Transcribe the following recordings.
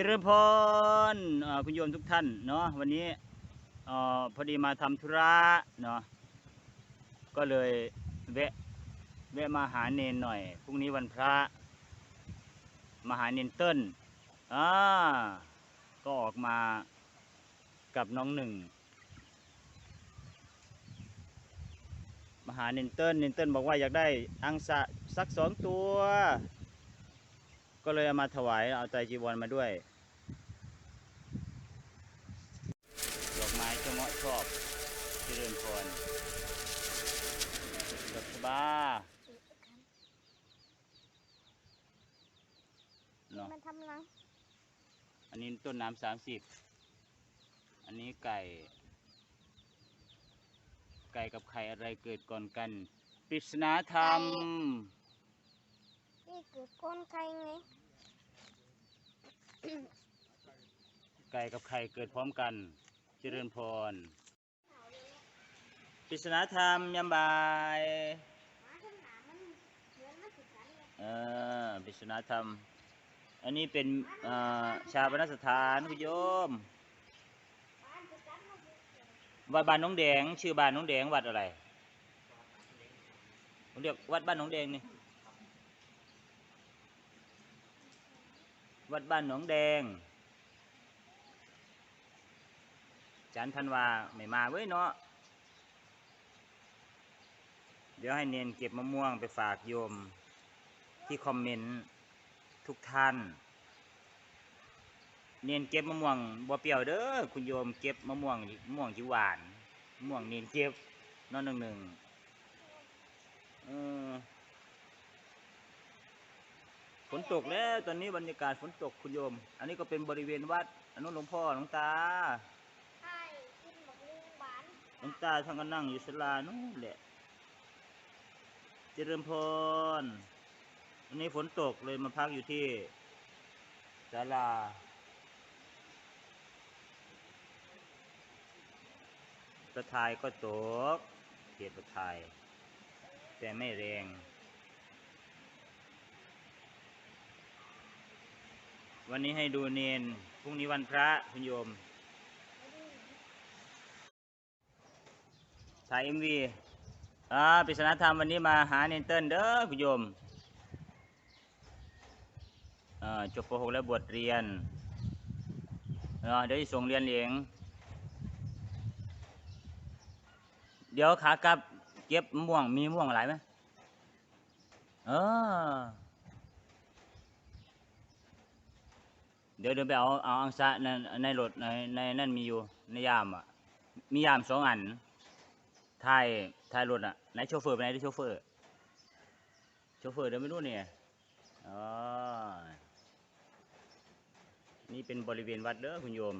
จริญพรคุณโยมทุกท่านเนาะวันนี้ออพอดีมาทำธุระเนาะก็เลยแวะแวะมาหาเนนหน่อยพรุ่งนี้วันพระมาหาเนนเติ้ลอ่าก็ออกมากับน้องหนึ่งมาหาเนนเติ้ลเนนเติ้ลบอกว่าอยากได้อังสะสักสองตัว ก็เลยเอามาถวายเอาใจจีวรมาด้วยดอกไม้เจ้าเงาะชอบเจริญพรดอกชบาเนาะมันทำรังอันนี้ต้นน้ำสามสิบ อันนี้ไก่ ไก่กับไข่อะไรเกิดก่อนกัน ปริศนาธรรม นี่คือก้นไก่ไง ไก่กับไข่เกิดพร้อมกัน เจริญพรปริศนาธรรมยามบ่ายหมาข้างหน้ามันเออปริศนาธรรม อันนี้เป็นชาปนสถานคุณโยม วัดบ้านน้องแดง ชื่อบ้านน้องแดงวัดอะไรผมเรียกวัดบ้านน้องแดงนี่ วัดบ้านหนองแดง จันทันวาไม่มาเว้ยเนาะ เดี๋ยวให้เนนเก็บมะม่วงไปฝากโยมที่คอมเมนต์ทุกท่าน เนนเก็บมะม่วงบ่เปรี้ยวเด้อคุณโยมเก็บมะม่วงมะม่วงจิหวานมะม่วงเนนเก็บนอนหนึ่งหนึ่งเออ ฝนตกแล้วตอนนี้บรรยากาศฝนตกคุณโยม อันนี้ก็เป็นบริเวณวัดอันนู้นหลวงพ่อหลวงตาใช่กินบักลิงหวานหลวงตาท่านก็นั่งอยู่ศาลานู่นแหละ เจริญพรวันนี้ฝนตกเลยมาพักอยู่ที่ศาลาประทายก็ตกเขตประทาย แต่ไม่แรง วันนี้ให้ดูเนนพรุ่งนี้วันพระคุณโยม ถ่ายเอ็มวีอ่าปริศนาธรรมวันนี้มาหาเนนเติ้ลเด้อคุณโยมอ่าจบป .6 แล้วบวชเรียนอ่าเดี๋ยวจะส่งเรียนเอง เดี๋ยวขากลับเก็บม่วงมีมะม่วงหลายไหมเออ เดี๋ยวเดี๋ยวไปเอาเอาอังสะในในรถในในนั่นมีอยู่ในยามอะ มียามสองอันท้ายทายรถอะไหนโชเฟอร์ไปไหนที่โชเฟอร์โชเฟอร์เดี๋ยวไม่รู้เนี่ยอ๋อนี่เป็นบริเวณวัดเด้อคุณโยม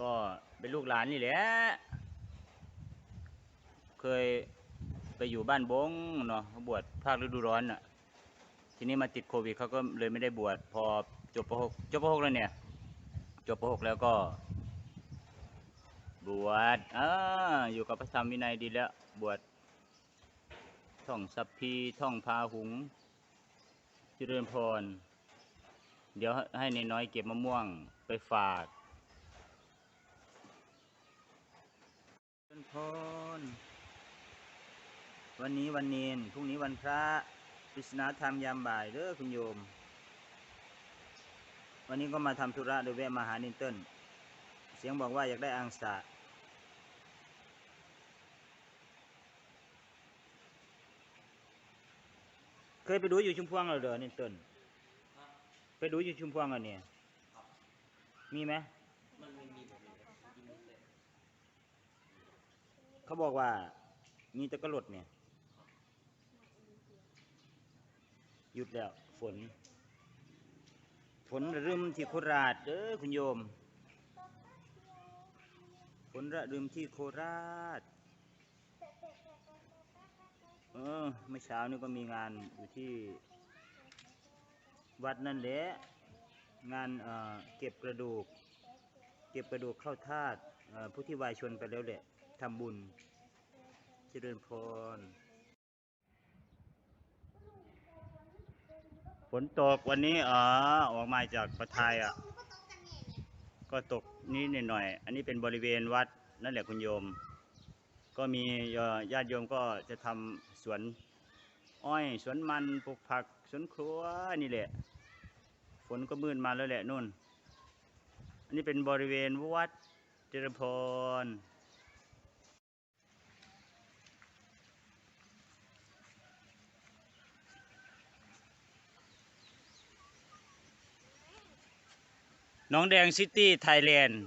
ก็เป็นลูกหลานนี่แหละเคยไปอยู่บ้านบงเนาะบวชภาคฤดูร้อนอะทีนี้มาติดโควิดเขาก็เลยไม่ได้บวชพอ จบป .6 จบป .6 แล้วเนี่ย จบป .6 แล้วก็ บวชอ่าอยู่กับพระธรรมวินัยดีแล้ว บวชท่องสัพพีท่องพาหุงเจริญพร เดี๋ยวให้ในน้อยเก็บมะม่วงไปฝากเจริญพร วันนี้วันเนนพรุ่งนี้วันพระปริศนาธรรมยามบ่ายเด้อคุณโยม วันนี้ก็มาทำธุระโดยแวะมาหาเนนเติ้ลเสียงบอกว่าอยากได้อังสะเคยไปดูอยู่ชุมพวงเหรอเด้อนี่ต้นไปดูอยู่ชุมพวงเหรอเนี่ยมีไหมเขาบอกว่ามีตะกรดเนี่ย หยุดแล้วฝน ฝนระรึมที่โคราชเด้อคุณโยม ฝนระรึมที่โคราช เออเมื่อเช้านี่ก็มีงานอยู่ที่ วัดนั่นแหละ งานเออเก็บกระดูก เก็บกระดูกเข้าธาตุผู้ที่วายชนไปแล้วแหละทำบุญ เจริญพร ฝนตกวันนี้อ๋อออกมาจากประทายอะ ก็ตกนิดหน่อย อันนี้เป็นบริเวณวัดนั่นแหละคุณโยม ก็มีญาติโยมก็จะทำสวนอ้อยสวนมันปลูกผักสวนครัวนี่แหละ ฝนก็มืดมาแล้วแหละนู่น อันนี้เป็นบริเวณวัดเจริญพร น้องแดงซิตี้ไทยแลนด์